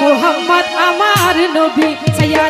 মোহাম্মদ আমার নবী ছায়া